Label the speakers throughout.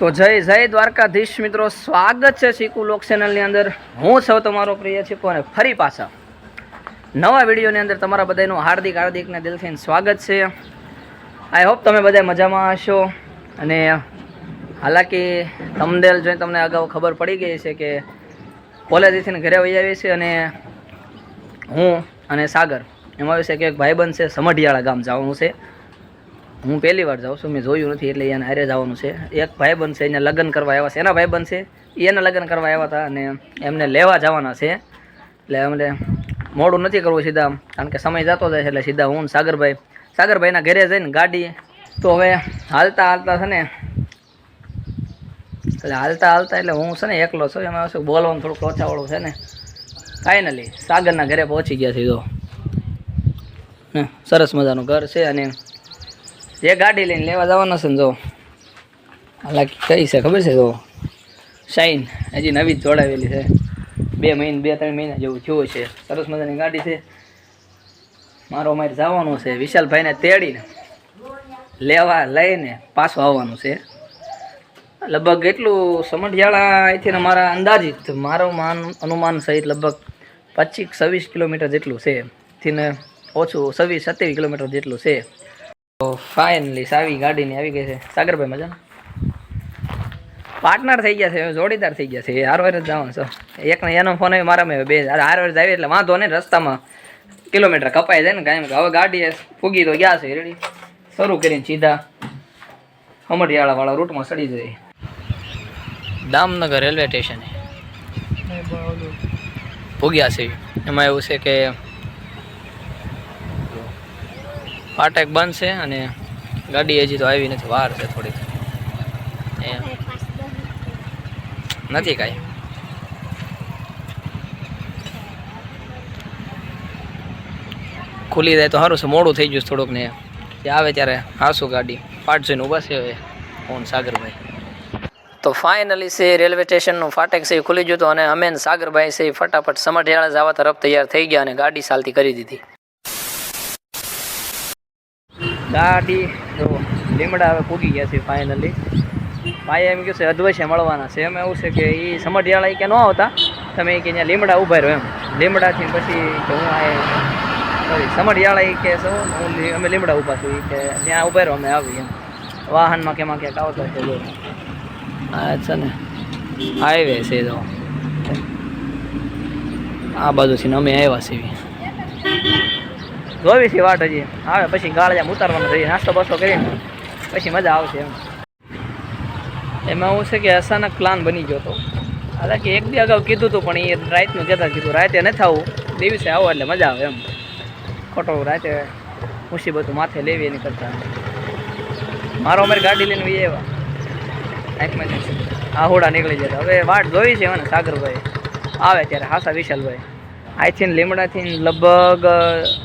Speaker 1: તો જય જય દ્વારકાધીશ મિત્રો. સ્વાગત છે શીકુ લોક ચેનલની અંદર. હું સૌ તમારો પ્રિય છીકુ અને ફરી પાછા નવા વિડીયોની અંદર તમારા બધાનું હાર્દિક હાર્દિકને દિલથી સ્વાગત છે. આઈ હોપ તમે બધા મજામાં હશો. અને હાલાકી તમદેલ જોઈને તમને અગાઉ ખબર પડી ગઈ છે કે કોલેજથી ઘરે વહી આવી છે અને હું અને સાગર. એમાં આવ્યું છે કે એક ભાઈબંધ છે, સમઢિયાળા ગામ જવાનું છે. હું પહેલી વાર જાઉં છું, મેં જોયું નથી એટલે એના હારે જવાનું છે. એક ભાઈ બનશે એને લગ્ન કરવા આવ્યા છે. એના ભાઈ ઈ એના લગ્ન કરવા આવ્યા હતા અને એમને લેવા જવાના છે. એટલે અમને મોડું નથી કરવું સીધા કારણ કે સમય જતો જાય છે એટલે સીધા હું સાગરભાઈ, સાગરભાઈના ઘરે જઈને ગાડી તો હવે હાલતા હાલતા છે ને, એટલે હાલતા હાલતા એટલે હું છે ને એકલો છું, એમાં શું બોલવાનું થોડુંક ઓછાવાળું છે ને. ફાઇનલી સાગરના ઘરે પહોંચી ગયા સીધો. સરસ મજાનું ઘર છે અને જે ગાડી લઈને લેવા જવાનો છે ને જો હાલાકી કઈ છે ખબર છે જો? શાઇન હજી નવી જ જોડાવેલી છે. બે મહિના, બે, ત્રણ મહિના જેવું થયું છે. સરસ મજાની ગાડી છે. મારો અમારે જવાનું છે. વિશાલભાઈને તેડીને લેવા લઈને પાછું આવવાનું છે. લગભગ એટલું સમઢિયાળા અહીંથી મારા અંદાજિત, મારો માન, અનુમાન સહિત લગભગ પચીસ છવ્વીસ કિલોમીટર જેટલું છે. થીને ઓછું છવ્વીસ, સત્યાવીસ કિલોમીટર જેટલું છે. ફાઇનલી સાવી ગાડીની આવી ગઈ છે. સાગરભાઈ મજા પાર્ટનર થઈ ગયા છે જોડીદાર થઈ ગયા છે. એ હારવાર જ જવાનું છો. એકને એનો ફોન આવ્યો મારામાં બે. હારવાર જ આવી એટલે વાંધો નહીં રસ્તામાં કિલોમીટર કપાય જાય ને કાંઈ હવે ગાડી ફૂગી તો ગયા છે રેડી. શરૂ કરીને સીધા. અમરિયાળાવાળા રૂટમાં સડી જાય. દામનગર રેલવે સ્ટેશને ભૂગ્યા છે. એમાં એવું છે કે ફાટક બંધ અને ગાડી હજી તો આવી નથી, વાર છે થોડીક. નથી કાંઈ. ખુલી જાય તો સારું છે, મોડું થઈ ગયું થોડુંક ને. આવે ત્યારે હાસું ગાડી. ફાટશે ને ઊભા છે હવે ફોન સાગરભાઈ. તો ફાઇનલી છે રેલવે સ્ટેશનનું ફાટક છે ખુલી ગયું હતું અને અમે સાગરભાઈ છે ફટાફટ સમઢિયાળા જવા તરફ તૈયાર થઈ ગયા અને ગાડી ચાલતી કરી દીધી. ગાડી તો લીમડા હવે પૂગી ગયા છે ફાઇનલી ભાઈ એમ કહ્યું છે અદ્વૈશે મળવાના છે. એમ એવું છે કે એ સમઢિયાળા કે ન આવતા. તમે કે ત્યાં લીમડા ઊભા રહ્યો એમ. લીમડાથી પછી કે હું આ સોરી સમઢિયાળા કે શું અમે લીમડા ઊભા છું. કે ત્યાં ઊભા રહ્યો અમે આવી એમ. વાહનમાં કેમાં ક્યાંક આવતા છે આ છે ને હાઈવે છે તો આ બાજુથી ને અમે આવ્યા છીએ. જોવી છે વાટ હજી. આવે, પછી ગાળિયામાં ઉતારવાનું થઈ નાસ્તો બસ્તો કરીને પછી મજા આવશે એમ. એમાં એવું છે કે અચાનક પ્લાન બની ગયો હતો. હાલાકી એક બી અગાઉ કીધું હતું, પણ એ રાતનું કહેતા કીધું, રાતે નથી આવું. દિવસે આવો એટલે મજા આવે એમ. ખોટો રાતે મુસીબતો માથે લેવી એની કરતાં. મારો અમારી ગાડી લઈને વી આવ્યા આંખમાંથી આહોડા નીકળી જતા હવે વાટ જોઈ છે ને સાગરભાઈ. આવે ત્યારે હાસા વિશાલભાઈ. અહીંથી લીમડાથી લગભગ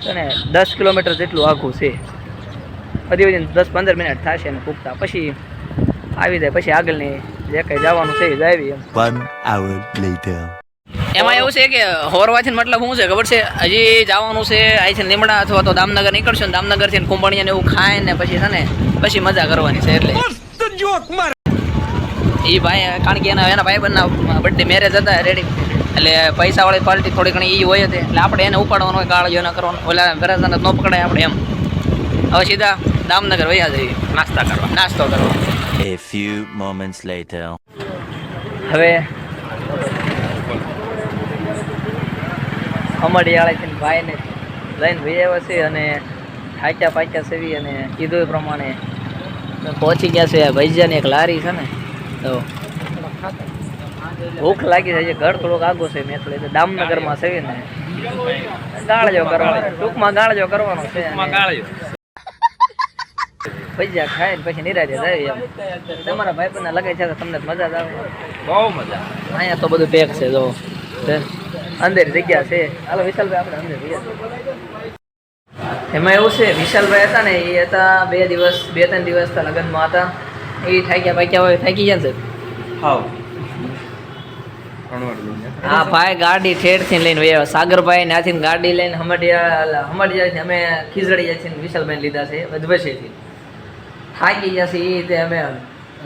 Speaker 1: છે ને દસ કિલોમીટર જેટલું આઘું છે. બધી બધી દસ પંદર મિનિટ થશે ને પૂગતા. પછી આવી જાય પછી આગળની જે કંઈ જવાનું છે એ જાવી એમ.
Speaker 2: Hour later.
Speaker 1: એમાં એવું છે કે હોરવાથી મતલબ શું છે ખબર છે? હજી જવાનું છે અહીંથી લીમડા અથવા તો દામનગર નીકળશું ને દામનગરથી ને કુંભણિયા ને એવું ખાય ને પછી છે ને પછી મજા કરવાની છે એટલે. એ ભાઈ કારણ કે એના એના ભાઈબંધના બર્થડે મેરેજ હતા રેડી એટલે પૈસાવાળી પાર્ટી થોડી ઘણી એ હોય હતી. એટલે આપણે એને ઉપાડવાનો હોય કાળજો ન કરવાનો. ઓલા ફેરાજાને ન પકડાય આપણે એમ. હવે સીધા દામનગર વયા જઈએ. નાસ્તા કરવા. નાસ્તો કરવા.
Speaker 2: A few moments later.
Speaker 1: હવે અમડિયાળાથી ભાઈને લઈને વૈયા છે અને હાચ્યા પાચ્યા સેવી અને કીધું એ પ્રમાણે. પહોંચી ગયા છે ભૈજાની એક લારી છે ને તો ભૂખ લાગી જાય છે. ઘર થોડોક આગો છે મેં એટલે દામનગરમાં છે ને. ગાળજો કરવાનો. ટૂંકમાં ગાળજો કરવાનો છે ભજીયા ખાઈને પછી નિરાજે જાય એમ. તમારા ભાઈ પણ લગાય છે તો તમને મજા જ આવે.
Speaker 3: બહુ મજા
Speaker 1: અહીંયા તો બધું પેક છે જો. અંદર જગ્યા છે. હાલો વિશાલભાઈ આપણે અંદર જગ્યા એમાં એવું છે વિશાલભાઈ હતા ને એ હતા બે દિવસ બે ત્રણ દિવસ હતા લગ્નમાં હતા. એ થાક્યા પાક્યા હોય થાકી ગયા છે.
Speaker 3: હાવ ઘણું એટલું છે
Speaker 1: હા ભાઈ ગાડી ઠેરથી લઈને વયા સાગરભાઈ ત્યાંથી ગાડી લઈને હમડિયા હમડિયાથી અમે ખીજડી જાય છે વિશાલભાઈ લીધા છે વધવશેથી થાકી ગયા છે એ રીતે અમે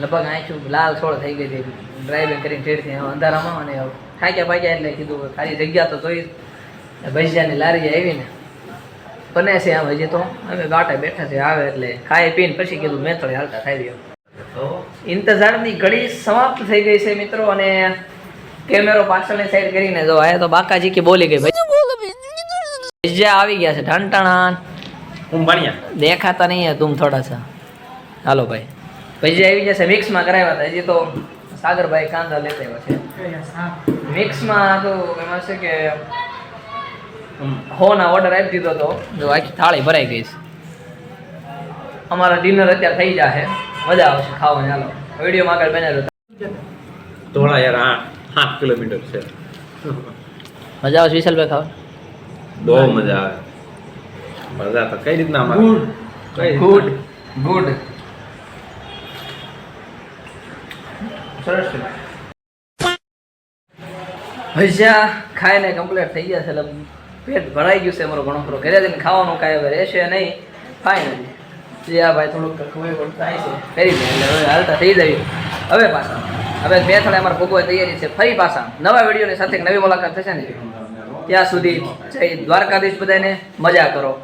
Speaker 1: લગભગ આંખ્યું લાલ છોડ થઈ ગઈ હતી. ડ્રાઇવિંગ કરીને ઠેરથી અંધારામાં અને થાક્યા પાક્યા એટલે કીધું ખાલી જગ્યા તો જોઈ ભજીયાની લારી આવીને બને છે આમ હજી તો અમે ગાટા બેઠા છે આવે એટલે ખાઈ પીને પછી કીધું મેં થોડી હાલતા થઈ ગયો તો ઇંતજારની ઘડી સમાપ્ત થઈ ગઈ છે મિત્રો અને કેમેરો પાછળની સાઈડ કરીને જો આયા તો બાકાજી કે બોલી ગઈ ભાઈ. જે આવી ગયા છે ઠંટાણા દેખાતા નહીં તુમ થોડા સા હાલો ભાઈ. ભજીયા આવી જશે મિક્સમાં કરાવ્યા હતા હજી તો સાગરભાઈ કાંદા લેતા આવ્યા છે. મિક્સમાં તો એમાં છે કે હોના ઓર્ડર આપી દીધો તો જો આખી થાળી ભરાઈ ગઈ છે. અમારા ડિનર અત્યારે થઈ જશે મજા આવશે ખાવાની હાલો. વિડીયોમાં આગળ બને
Speaker 3: ધોળા યાર આઠ સાત કિલોમીટર છે.
Speaker 1: મજા આવશે વિશાલભાઈ ખાવા?
Speaker 3: બહુ મજા આવે. મજા તો કઈ રીતના અમારે?
Speaker 1: ગુડ. ગુડ. સરસ ભજીયા ખાઈને કમ્પ્લીટ થઈ ગયા છે એટલે પેટ ભરાઈ ગયું છે અમારો ઘણો ખરો. ઘરે જઈને ખાવાનું કાંઈ હવે રહેશે નહીં. ફાઇનલ જ્યાં ભાઈ થોડુંક પણ થાય છે. કરી દે એટલે હાલતા થઈ જાય. હવે પાછા. હવે બે થોડે અમારા ભોગવા તૈયારી છે, ફરી પાછા. નવા વિડીયોની સાથે નવી મુલાકાત થશે ને? ત્યાં સુધી જય દ્વારકાધીશ બધાને મજા કરો.